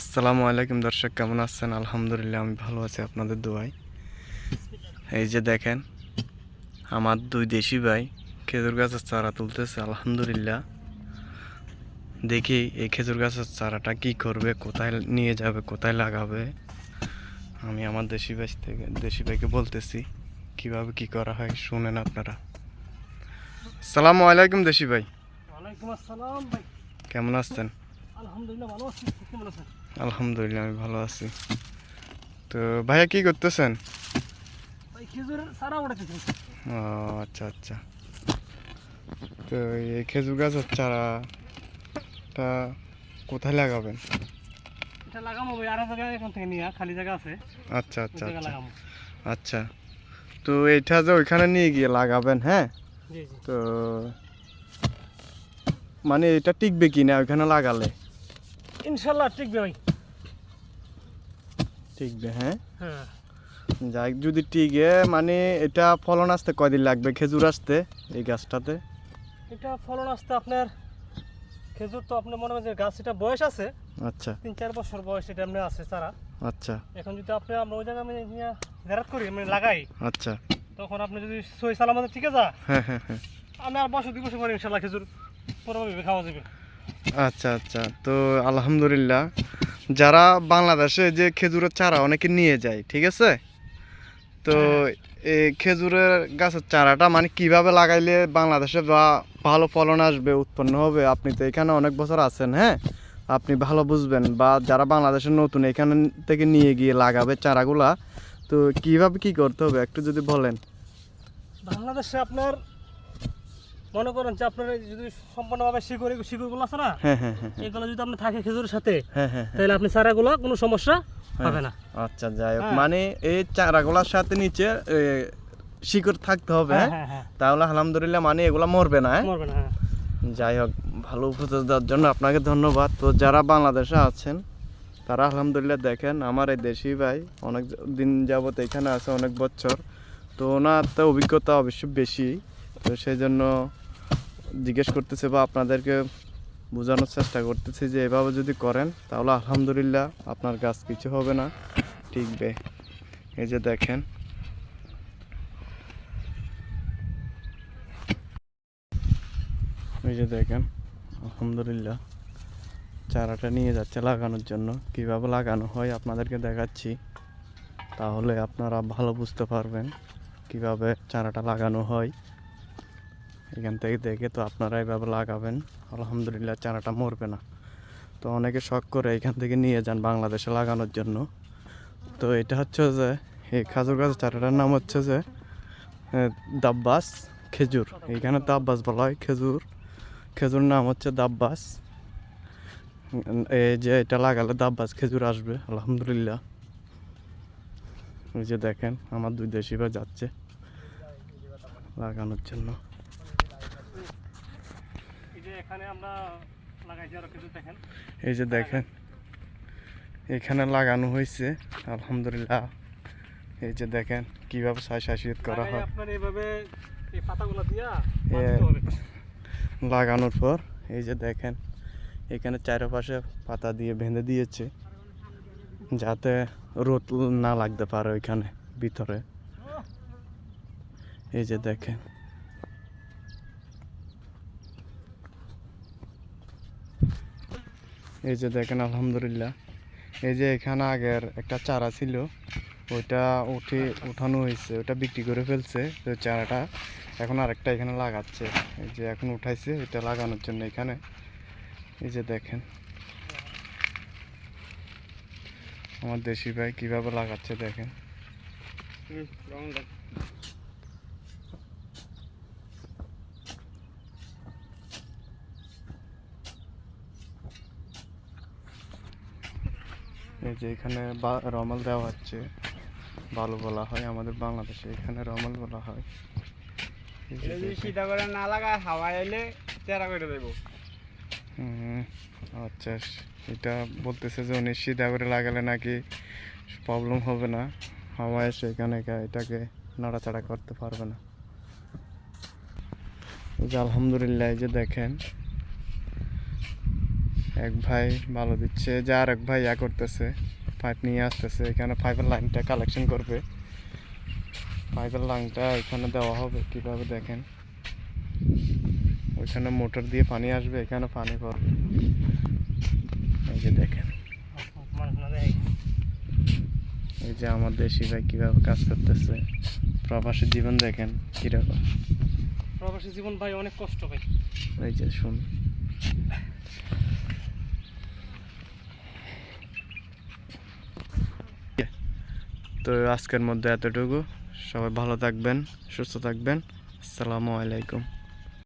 আসসালামু আলাইকুম দর্শক কেমন আছেন? আলহামদুলিল্লাহ আমি ভালো আছি আপনাদের দোয়ায়। এই যে দেখেন আমার দুই দেশি ভাই খেজুর গাছের চারা তুলতেছে আলহামদুলিল্লাহ। দেখি এই খেজুর গাছের চারাটা কি করবে কোথায় নিয়ে যাবে কোথায় লাগাবে? আমি আমার দেশি ভাই থেকে দেশি ভাইকে বলতেছি কীভাবে কি করা হয় শুনেন আপনারা। আসসালামু আলাইকুম দেশি ভাই। ওয়ালাইকুম আসসালাম ভাই। কেমন আছেন? আলহামদুলিল্লাহ ভালো আছি। কেমন আছেন? আলহামদুলিল্লাহ আমি ভালো আছি। তো ভাইয়া কি করতেছেন? ও আচ্ছা আচ্ছা। তো এই খেজুর গাছের চারাটা কোথায় লাগাবেন? এটা লাগামো আর জায়গায় এখান থেকে নিয়ে খালি জায়গা আছে। আচ্ছা আচ্ছা আচ্ছা। আচ্ছা। তো এইটা যে ওইখানে নিয়ে গিয়ে লাগাবেন হ্যাঁ? তো মানে এটা টিকবে কি না ওইখানে লাগালে? ইনশাল্লাহ টিকবে ভাই। টিকবে হ্যাঁ? হ্যাঁ। যাই যদি টিকে মানে এটা ফলন আসতে কয়দিন লাগবে? খেজুর আসতে এই গাছটাতে? এটা ফলন আসতে আপনার খেজুর তো আপনি মনে হয় যে গাছ এটা বয়স আছে। আচ্ছা। তিন চার বছর বয়স এটা এমনি আছে চারা। আচ্ছা। এখন যদি আপনি আমরা ওই জায়গায় আমি নিয়ে জেরাত করি মানে লাগাই আচ্ছা। তখন আপনি যদি সই সালামতে ঠিক আছে হ্যাঁ হ্যাঁ হ্যাঁ। আমি আর বছর দুই বছর পরে ইনশাল্লাহ খেজুর পুরোভাবে খাওয়া যাবে। আচ্ছা আচ্ছা। তো আলহামদুলিল্লাহ যারা বাংলাদেশে যে খেজুরের চারা অনেকে নিয়ে যায় ঠিক আছে? তো এই খেজুরের গাছের চারাটা মানে কীভাবে লাগাইলে বাংলাদেশে বা ভালো ফলন আসবে উৎপন্ন হবে? আপনি তো এখানে অনেক বছর আছেন হ্যাঁ? আপনি ভালো বুঝবেন। বা যারা বাংলাদেশের নতুন এখান থেকে নিয়ে গিয়ে লাগাবে চারাগুলা তো কীভাবে কি করতে হবে? একটু যদি বলেন। বাংলাদেশে আপনার মনে করেন যে আপনার যদি সম্পূর্ণভাবে শিকড় শিকড়গুলো আছে না হ্যাঁ হ্যাঁ হ্যাঁ এগুলো যদি আপনি থাকে খেজুরের সাথে হ্যাঁ হ্যাঁ হ্যাঁ। তাহলে আপনি চারাগুলো কোনো সমস্যা হবে না। আচ্ছা যাই হোক। মানে এই চারাগুলার সাথে নিচে শিকড় থাকতে হবে তাহলে আলহামদুলিল্লাহ মানে এগুলা মরবে না? মরবে না যাই হোক ভালো উপদেশ দেওয়ার জন্য আপনাকে ধন্যবাদ। তো যারা বাংলাদেশে আছেন তারা আলহামদুলিল্লাহ দেখেন আমার এই দেশি ভাই অনেক দিন যাবত এখানে আছে অনেক বছর। তো ওনার তো অভিজ্ঞতা অবশ্যই বেশি। তো সেই জন্য জিজ্ঞেস করতেছে বা আপনাদেরকে বোঝানোর চেষ্টা করতেছি যে এভাবে যদি করেন, তাহলে আলহামদুলিল্লাহ আপনার গাছ কিছু হবে না। টিকবে এই যে দেখেন। এই যে দেখেন, আলহামদুলিল্লাহ চারাটা নিয়ে যাচ্ছে লাগানোর জন্য। কীভাবে লাগানো হয় আপনাদেরকে দেখাচ্ছি। তাহলে আপনারা ভালো বুঝতে পারবেন কীভাবে চারাটা লাগানো হয়। এখান থেকে দেখে তো আপনারা এভাবে লাগাবেন। আলহামদুলিল্লাহ চারাটা মরবে না। তো অনেকে শখ করে এখান থেকে নিয়ে যান বাংলাদেশে লাগানোর জন্য। তো এটা হচ্ছে যে, এই খাজুর গাছের চারাটার নাম হচ্ছে যে দাব্বাস খেজুর। এইখানে দাব্বাস বলা হয়, খেজুর। খেজুর নাম হচ্ছে দাব্বাস। এই যে এটা লাগালে দাব্বাস খেজুর আসবে, আলহামদুলিল্লাহ। ওই যে দেখেন, আমার দুই দেশি বা যাচ্ছে লাগানোর জন্য। যে এখানে আমরা লাগাইছি আরও খেজুর দেখেন। এই যে দেখেন এখানে লাগানো হয়েছে আলহামদুলিল্লাহ। এই যে দেখেন কীভাবে শাসিয়ত করা হয়। আপনার এইভাবে এই পাতাগুলো দিয়া এ, লাগানোর পর এই যে দেখেন এখানে চারপাশে পাতা দিয়ে বেঁধে দিয়েছে যাতে রোদ না লাগতে পারে ওইখানে ভিতরে। এই যে দেখেন। এই যে দেখেন, আলহামদুলিল্লাহ। এই যে এখানে আগের একটা চারা ছিল, ওইটা উঠে উঠানো হয়েছে ওটা বিক্রি করে ফেলছে, তো চারাটা এখন আরেকটা এখানে লাগাচ্ছে। এই যে এখন উঠাইছে, এটা লাগানোর জন্য এখানে। এই যে দেখেন। আমার দেশি ভাই কীভাবে লাগাচ্ছে দেখেন। এই যে এখানে বা- রমাল দেওয়া হচ্ছে। বালু বলা হয় আমাদের বাংলাদেশে এখানে রমাল বলা হয়। করে না লাগায় হাওয়া এলে চেরা করে দেবো। আচ্ছা এটা বলতেছে যে উনি সিধা করে লাগালে নাকি প্রবলেম হবে না। হাওয়া এসে এখানে এটাকে নাড়াচাড়া করতে পারবে না। আলহামদুলিল্লাহ এই যে দেখেন এক ভাই ভালো দিচ্ছে যে আর এক ভাই ইয়া করতেছে পাইপ নিয়ে আসতেছে এখানে পাইপের লাইনটা কালেকশন করবে। পাইপের লাইনটা এখানে দেওয়া হবে কীভাবে দেখেন? ওইখানে মোটর দিয়ে পানি আসবে এখানে পানি পড়বে। এই যে দেখেন। এই যে আমার দেশি ভাই কীভাবে কাজ করতেছে প্রবাসী জীবন দেখেন কীরকম। প্রবাসী জীবন ভাই অনেক কষ্ট ভাই। এই যে শুন। তো আজকের মধ্যে এতটুকু। সবাই ভালো থাকবেন সুস্থ থাকবেন। আসসালামু আলাইকুম।